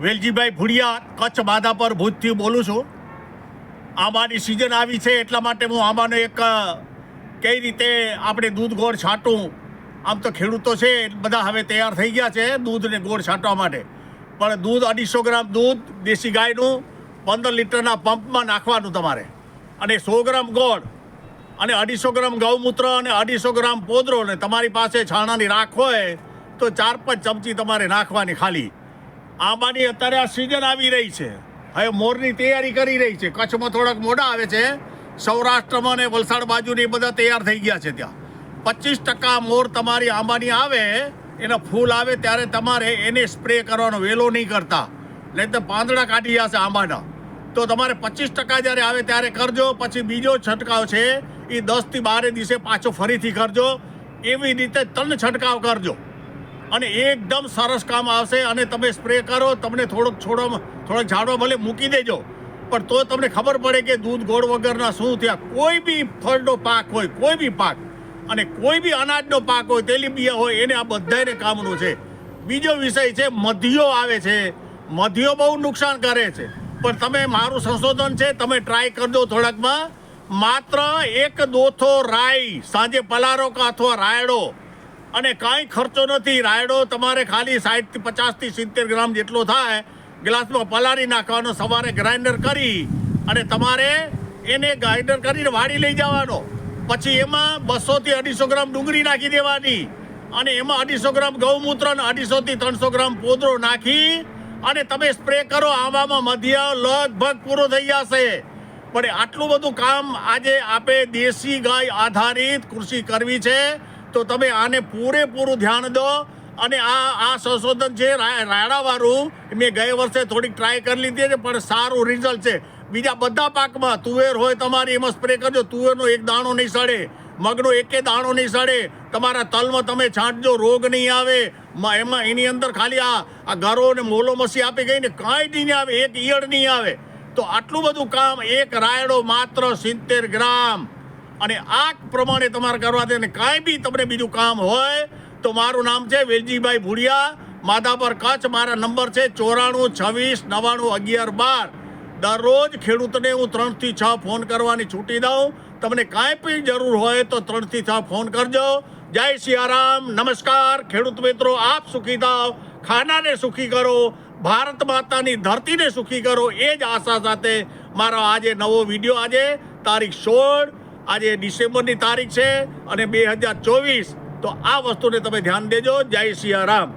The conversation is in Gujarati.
વેલજીભાઈ ભુડિયા કચ્છ માધાપર ભૂજથી બોલું છું. આંબાની સિઝન આવી છે, એટલા માટે હું આંબાનો એક કઈ રીતે આપણે દૂધ ગોળ છાંટું, આમ તો ખેડૂતો છે, બધા હવે તૈયાર થઈ ગયા છે દૂધને ગોળ છાંટવા માટે. પણ દૂધ અઢીસો ગ્રામ દૂધ, દેશી ગાયનું, પંદર લીટરના પંપમાં નાખવાનું તમારે. અને સો ગ્રામ ગોળ, અને અઢીસો ગ્રામ ગૌમૂત્ર, અને અઢીસો ગ્રામ પોદરો ને તમારી પાસે છાણાની રાખ હોય, તો ચાર પાંચ ચમચી તમારે નાખવાની ખાલી. આંબાની અત્યારે આ સિઝન આવી રહી છે. હવે મોરની તૈયારી કરી રહી છે. કચ્છમાં થોડાક મોડા આવે છે. સૌરાષ્ટ્રમાં અને વલસાડ બાજુની બધા તૈયાર થઈ ગયા છે ત્યાં. પચીસ ટકા મોર તમારી આંબાની આવે, એના ફૂલ આવે ત્યારે તમારે એને સ્પ્રે કરવાનો વેલો નહીં કરતા. નહીં તો પાંદડા કાઢી જશે આંબાના. તો તમારે પચીસ ટકા જ્યારે આવે ત્યારે કરજો, પછી બીજો છંટકાવ છે, એ દસથી બારે દિવસે પાછો ફરીથી કરજો. એવી રીતે ત્રણ છંટકાવ કરજો. અને એકદમ સરસ કામ આવશે અને તમે સ્પ્રે કરો, તમને થોડોક છોડો થોડોક ઝાડો ભલે મૂકી દેજો. પણ તો તમને ખબર પડે કે દૂધ ગોળ વગરના શું થયા. કોઈ બી ફળનો પાક હોય, કોઈ બી પાક, અને કોઈ બી અનાજનો પાક હોય, તેલીબિયા હોય, એને આ બધાને કામનું છે. બીજો વિષય છે, મધ્યો આવે છે. મધ્યો બહુ નુકસાન કરે છે. પણ તમે, મારું સંશોધન છે, તમે ટ્રાય કરજો થોડાકમાં. માત્ર એક દોથો રાઈ, સાંજે પલારો કાથો રાયડો. અને કાંઈ ખર્ચો નથી. રાયડો તમારે ખાલી સાઠથી પચાસથી સિત્તેર ગ્રામ જેટલો થાય. ગ્લાસમાં પલાળી નાખવાનો સવારે ગ્રાઇન્ડર કરી અને તમારે એને ગ્રાઇન્ડર કરીને વાળી લઈ જવાનો. પછી એમાં બસોથી અઢીસો ગ્રામ ડુંગળી નાખી દેવાની અને એમાં અઢીસો ગ્રામ ગૌમૂત્ર અને અઢીસોથી ત્રણસો ગ્રામ પોદરો નાખી અને તમે સ્પ્રે કરો, આવામાં મધ્ય, લગભગ પૂરો થઈ જશે. પણ આટલું બધું કામ આજે આપે દેશી ગાય આધારિત કૃષિ કરવી છે. તો તમે આને પૂરેપૂરું ધ્યાન દો અને આ આ સંશોધન છે રાયડાવાળું. મેં ગયા વર્ષે થોડીક ટ્રાય કરી લીધી છે, પણ સારું રિઝલ્ટ છે. બીજા બધા પાકમાં તુવેર હોય તમારી, એમાં સ્પ્રે કરજો. તુવેરનો એક દાણો નહીં સડે. મગનો એકે દાણો નહીં સડે. તમારા તલમાં તમે છાંટજો, રોગ નહીં આવે. એમાં એની અંદર ખાલી આ આ ગરો ને મોલો મસી આપી ગઈ ને કાંઈ નહીં આવે, એક ઈયળ નહીં આવે. તો આટલું બધું કામ એક રાયડો માત્ર સિત્તેર ગ્રામ. અને આ પ્રમાણે તમારે કરવા દે ને કાંઈ બી તમને બીજું કામ હોય તો મારું નામ છે વેલજીભાઈ ભુડિયા. માધાપર કચ્છ મારા નંબર છે ચોરાણું, છવ્વીસ નવ્વાણું અગિયાર, બાર. દરરોજ ખેડૂતને હું ત્રણથી છ ફોન કરવાની છૂટી દઉં. તમને કાંઈ પણ જરૂર હોય તો ત્રણથી છ ફોન કરજો. જય સિયારામ, નમસ્કાર. ખેડૂત મિત્રો, આપ સુખી થાવ, ખાનાને સુખી કરો, ભારત માતાની ધરતીને સુખી કરો, એ જ આશા સાથે મારો આજે નવો વીડિયો આજે, તારીખ સોળ આજે ડિસેમ્બરની તારીખ છે અને બે હજાર ચોવીસ. તો આ વસ્તુને તમે ધ્યાન દેજો. જય સિયારામ